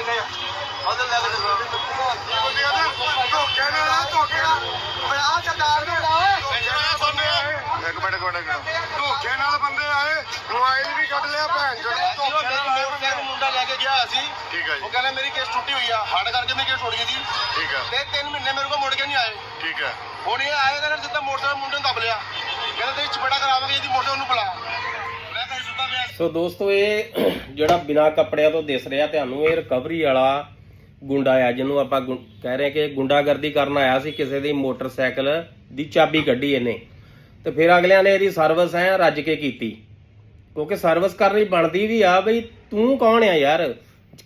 ਉਹਦੀ ਲੈ ਜਾ ਉਹਦੇ ਲੈ ਕੇ ਬੰਦੇ ਆ ਧੋਕੇ ਨਾਲ। ਧੋਕੇ ਨਾਲ ਆ ਸਰਦਾਰ ਨੂੰ ਇੱਕ ਮਿੰਟ ਇੱਕ ਮਿੰਟ। ਧੋਕੇ ਨਾਲ ਬੰਦੇ ਆਏ। ਮੋਬਾਈਲ ਵੀ ਕੱਢ ਲਿਆ ਭੈਣ ਚੋਦ। ਧੋਕੇ ਨਾਲ ਮੇਰੇ ਮੁੰਡਾ ਲੈ ਕੇ ਗਿਆ ਸੀ ਠੀਕ ਹੈ ਉਹ ਜੀ ਕਹਿੰਦਾ ਮੇਰੀ ਕੇਸ ਟੁੱਟੀ ਹੋਈ ਆ। ਹੱਡ ਕਰਕੇ ਮੇਰੀ ਕੇਸ ਟੁੱਟ ਗਈ ਸੀ। ਠੀਕ ਹੈ ਤੇ 3 ਮਹੀਨੇ ਮੇਰੇ ਕੋਲ ਮੁੜ ਕੇ ਨਹੀਂ ਆਏ। ਠੀਕ ਹੈ ਹੁਣ ਇਹ ਆਏ ਕਹਿੰਦੇ ਸਿੱਧਾ ਮੋਟਰ ਮੁੰਡੇ ਨੂੰ ਦੱਬ ਲਿਆ। ਕਹਿੰਦਾ ਤੇ ਚਪੜਾ ਕਰਾਵਾਂਗੇ ਇਹਦੀ ਮੋਟਰ ਨੂੰ ਬੁਲਾ। ਸੋ ਦੋਸਤੋ, ਇਹ ਜਿਹੜਾ ਬਿਨਾ ਕੱਪੜਿਆਂ ਤੋਂ ਦਿਸ ਰਿਹਾ, ਤੁਹਾਨੂੰ ਇਹ ਰਿਕਵਰੀ ਵਾਲਾ ਗੁੰਡਾ ਆ, ਜਿਹਨੂੰ ਆਪਾਂ ਕਹਿ ਰਹੇ ਕਿ ਗੁੰਡਾਗਰਦੀ ਕਰਨ ਆਇਆ ਸੀ, ਕਿਸੇ ਦੀ ਮੋਟਰਸਾਈਕਲ ਦੀ ਚਾਬੀ ਕੱਢੀ ਇਹਨੇ। ਤੇ ਫਿਰ ਅਗਲਿਆਂ ਨੇ ਇਹਦੀ ਸਰਵਿਸ ਐ ਰੱਜ ਕੇ ਕੀਤੀ। ਕਿਉਂਕਿ ਸਰਵਿਸ ਕਰਨੀ ਬਣਦੀ ਵੀ ਆ, ਬਈ ਤੂੰ ਕੌਣ ਆ ਯਾਰ?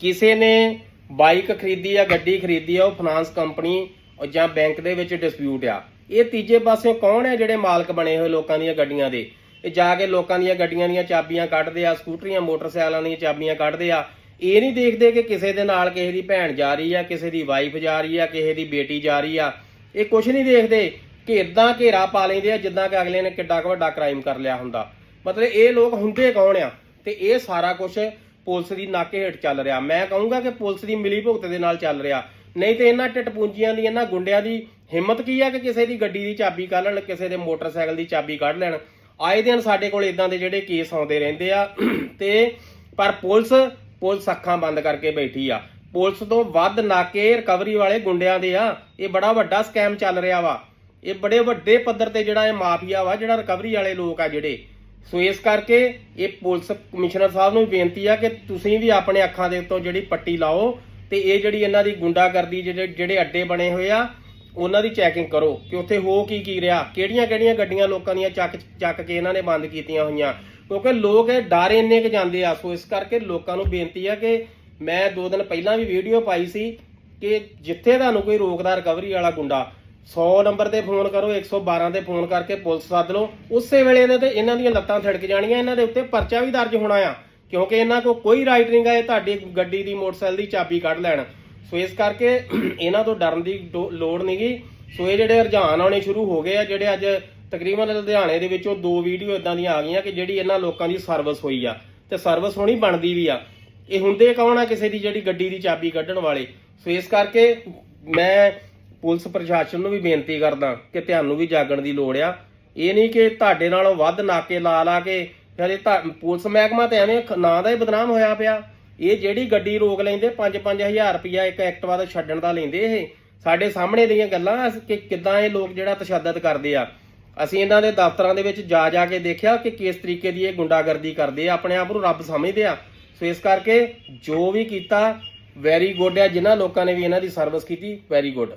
ਕਿਸੇ ਨੇ ਬਾਈਕ ਖਰੀਦੀ ਆ, ਗੱਡੀ ਖਰੀਦੀ ਆ, ਉਹ ਫਾਈਨਾਂਸ ਕੰਪਨੀ ਜਾਂ ਬੈਂਕ ਦੇ ਵਿੱਚ ਡਿਸਪਿਊਟ ਆ। ਇਹ ਤੀਜੇ ਪਾਸੇ ਕੌਣ ਹੈ ਜਿਹੜੇ ਮਾਲਕ ਬਣੇ ਹੋਏ ਲੋਕਾਂ ਦੀਆਂ ਗੱਡੀਆਂ ਦੇ? ਇਹ ਜਾ ਕੇ ਲੋਕਾਂ ਦੀਆਂ ਗੱਡੀਆਂ ਦੀਆਂ ਚਾਬੀਆਂ ਕੱਢਦੇ ਆ, ਸਕੂਟਰੀਆਂ, ਮੋਟਰਸਾਈਕਲਾਂ ਦੀਆਂ ਚਾਬੀਆਂ ਕੱਢਦੇ ਆ। ਇਹ ਨਹੀਂ ਦੇਖਦੇ ਕਿ ਕਿਸੇ ਦੇ ਨਾਲ ਕਿਸੇ ਦੀ ਭੈਣ ਜਾ ਰਹੀ ਆ, ਕਿਸੇ ਦੀ ਵਾਈਫ ਜਾ ਰਹੀ ਆ, ਕਿਸੇ ਦੀ ਬੇਟੀ ਜਾ ਰਹੀ ਆ। ਇਹ ਕੁਝ ਨਹੀਂ ਦੇਖਦੇ। ਕਿ ਇਦਾਂ ਘੇਰਾ ਪਾ ਲੈਂਦੇ ਆ, ਜਿੱਦਾਂ ਕਿ ਅਗਲੇ ਨੇ ਕਿੱਡਾ ਕੁ ਵੱਡਾ ਕ੍ਰਾਈਮ ਕਰ ਲਿਆ ਹੁੰਦਾ। ਮਤਲਬ ਇਹ ਲੋਕ ਹੁੰਦੇ ਕੌਣ ਆ? ਤੇ ਇਹ ਸਾਰਾ ਕੁਝ ਪੁਲਿਸ ਦੀ ਨਾਕੇ ਹੇਠ ਚੱਲ ਰਿਹਾ। ਮੈਂ ਕਹੂੰਗਾ ਕਿ ਪੁਲਿਸ ਦੀ ਮਿਲੀ ਭੁਗਤ ਦੇ ਨਾਲ ਚੱਲ ਰਿਹਾ। ਨਹੀਂ ਤੇ ਇਹਨਾਂ ਟਟਪੂੰਜੀਆਂ ਦੀ, ਇਹਨਾਂ ਗੁੰਡਿਆਂ ਦੀ ਹਿੰਮਤ ਕੀ ਆ ਕਿ ਕਿਸੇ ਦੀ ਗੱਡੀ ਦੀ ਚਾਬੀ ਕੱਢ ਲੈਣ, ਕਿਸੇ ਦੇ ਮੋਟਰਸਾਈਕਲ ਦੀ ਚਾਬੀ ਕੱਢ ਲੈਣ? ਆਏ ਦਿਨ ਸਾਡੇ ਕੋਲ ਇਦਾਂ ਦੇ ਜਿਹੜੇ ਕੇਸ ਆਉਂਦੇ ਰਹਿੰਦੇ ਆ, ਤੇ ਪਰ ਪੁਲਿਸ ਪੁਲਿਸ ਅੱਖਾਂ ਬੰਦ ਕਰਕੇ ਬੈਠੀ ਆ। ਪੁਲਿਸ ਤੋਂ ਵੱਧ ਨਾਕੇ ਰਿਕਵਰੀ ਵਾਲੇ ਗੁੰਡਿਆਂ ਦੇ ਆ। ਇਹ ਬੜਾ ਵੱਡਾ ਸਕੈਮ ਚੱਲ ਰਿਹਾ ਵਾ। ਇਹ ਬੜੇ ਵੱਡੇ ਪੱਧਰ ਤੇ ਜਿਹੜਾ ਇਹ ਮਾਫੀਆ ਵਾ, ਜਿਹੜਾ ਰਿਕਵਰੀ ਵਾਲੇ ਲੋਕ ਆ ਜਿਹੜੇ। ਸੋ ਇਸ ਕਰਕੇ ਇਹ ਪੁਲਿਸ ਕਮਿਸ਼ਨਰ ਸਾਹਿਬ ਨੂੰ ਬੇਨਤੀ ਆ ਕਿ ਤੁਸੀਂ ਵੀ ਆਪਣੇ ਅੱਖਾਂ ਦੇ ਉੱਤੋਂ ਜਿਹੜੀ ਪੱਟੀ ਲਾਓ ਤੇ ਇਹ ਜਿਹੜੀ ਇਹਨਾਂ ਦੀ ਗੁੰਡਾਗਰਦੀ ਜਿਹੜੇ ਜਿਹੜੇ ਅੱਡੇ ਬਣੇ ਹੋਏ ਆ ਉਹਨਾਂ ਦੀ ਚੈਕਿੰਗ ਕਰੋ ਕਿ ਉੱਥੇ ਹੋ ਕੀ ਕੀ ਰਿਹਾ, ਕਿਹੜੀਆਂ ਕਿਹੜੀਆਂ ਗੱਡੀਆਂ ਲੋਕਾਂ ਦੀਆਂ ਚੱਕ ਚੱਕ ਕੇ ਇਹਨਾਂ ਨੇ ਬੰਦ ਕੀਤੀਆਂ ਹੋਈਆਂ। ਕਿਉਂਕਿ ਲੋਕ ਇਹ ਡਰ ਇੰਨੇ ਕੁ ਜਾਂਦੇ ਆ, ਸੋ ਇਸ ਕਰਕੇ ਲੋਕਾਂ ਨੂੰ ਬੇਨਤੀ ਆ ਕਿ ਮੈਂ ਦੋ ਦਿਨ ਪਹਿਲਾਂ ਵੀ ਵੀਡੀਓ ਪਾਈ ਸੀ ਕਿ ਜਿੱਥੇ ਤੁਹਾਨੂੰ ਕੋਈ ਰੋਕਦਾ ਰਿਕਵਰੀ ਵਾਲਾ ਗੁੰਡਾ 100 ਨੰਬਰ ਤੇ ਫੋਨ ਕਰੋ 112 ਤੇ ਫੋਨ ਕਰਕੇ ਪੁਲਿਸ ਸੱਦ ਲਓ। ਉਸੇ ਵੇਲੇ ਇਹਨਾਂ ਤੇ ਇਹਨਾਂ ਦੀਆਂ ਲੱਤਾਂ ਥੜਕ ਜਾਣੀਆਂ, ਇਹਨਾਂ ਦੇ ਉੱਤੇ ਪਰਚਾ ਵੀ ਦਰਜ ਹੋਣਾ ਆ, ਕਿਉਂਕਿ ਇਹਨਾਂ ਕੋਲ ਕੋਈ ਰਾਈਟ ਨਹੀਂ ਗਾ, ਇਹ ਤੁਹਾਡੀ ਗੱਡੀ ਦੀ ਮੋਟਰਸਾਈਕਲ ਦੀ ਚਾਬੀ ਕੱਢ ਲੈਣ। ਸੋ ਇਸ ਕਰਕੇ ਇਹਨਾਂ ਤੋਂ ਡਰਨ ਦੀ ਡੋ- ਲੋੜ ਨਹੀਂਗੀ ਸੋ ਇਹ ਜਿਹੜੇ ਰੁਝਾਨ ਆਉਣੇ ਸ਼ੁਰੂ ਹੋ ਗਏ ਆ, ਜਿਹੜੇ ਅੱਜ ਤਕਰੀਬਨ ਲੁਧਿਆਣੇ ਦੇ ਵਿੱਚੋਂ ਦੋ ਵੀਡੀਓ ਇਦਾਂ ਦੀਆਂ ਆ ਗਈਆਂ ਕਿ ਜਿਹੜੀ ਇਹਨਾਂ ਲੋਕਾਂ ਦੀ ਸਰਵਿਸ ਹੋਈ ਆ ਤੇ ਸਰਵਿਸ ਹੋਣੀ ਬਣਦੀ ਵੀ ਆ। ਇਹ ਹੁੰਦੇ ਕੌਣ ਆ ਕਿਸੇ ਦੀ ਜਿਹੜੀ ਗੱਡੀ ਦੀ ਚਾਬੀ ਕੱਢਣ ਵਾਲੇ? ਸੋ ਇਸ ਕਰਕੇ ਮੈਂ ਪੁਲਿਸ ਪ੍ਰਸ਼ਾਸਨ ਨੂੰ ਵੀ ਬੇਨਤੀ ਕਰਦਾ ਕਿ ਤੁਹਾਨੂੰ ਵੀ ਜਾਗਣ ਦੀ ਲੋੜ ਆ। ਇਹ ਨਹੀਂ ਕਿ ਤੁਹਾਡੇ ਨਾਲੋਂ ਵੱਧ ਨਾਕੇ ਲਾ ਲਾ ਕੇ ਫਿਰ ਤਾਂ ਪੁਲਿਸ ਮਹਿਕਮਾ ਤੇ ਐਵੇਂ ਖ- ਨਾਂ ਦਾ ਹੀ ਬਦਨਾਮ ਹੋਇਆ ਪਿਆ। ਇਹ ਜਿਹੜੀ ਗੱਡੀ ਰੋਕ ਲੈਂਦੇ 5-5000 ਰੁਪਇਆ ਇੱਕ ਐਕਟਿਵਾ ਦਾ ਛੱਡਣ ਦਾ ਲੈਂਦੇ ਇਹ। ਸਾਡੇ ਸਾਹਮਣੇ ਦੀਆਂ ਗੱਲਾਂ ਕਿ ਕਿੱਦਾਂ ਇਹ ਲੋਕ ਜਿਹੜਾ ਤਸ਼ੱਦਦ ਕਰਦੇ ਆ। ਅਸੀਂ ਇਹਨਾਂ ਦੇ ਦਫ਼ਤਰਾਂ ਦੇ ਵਿੱਚ ਜਾ ਜਾ ਕੇ ਦੇਖਿਆ ਕਿ ਕਿਸ ਤਰੀਕੇ ਦੀ ਇਹ ਗੁੰਡਾਗਰਦੀ ਕਰਦੇ ਆ, ਆਪਣੇ ਆਪ ਨੂੰ ਰੱਬ ਸਮਝਦੇ ਆ। ਸੋ ਇਸ ਕਰਕੇ ਜੋ ਵੀ ਕੀਤਾ ਵੈਰੀ ਗੁੱਡ ਆ। ਜਿਨ੍ਹਾਂ ਲੋਕਾਂ ਨੇ ਵੀ ਇਹਨਾਂ ਦੀ ਸਰਵਿਸ ਕੀਤੀ ਵੈਰੀ ਗੁੱਡ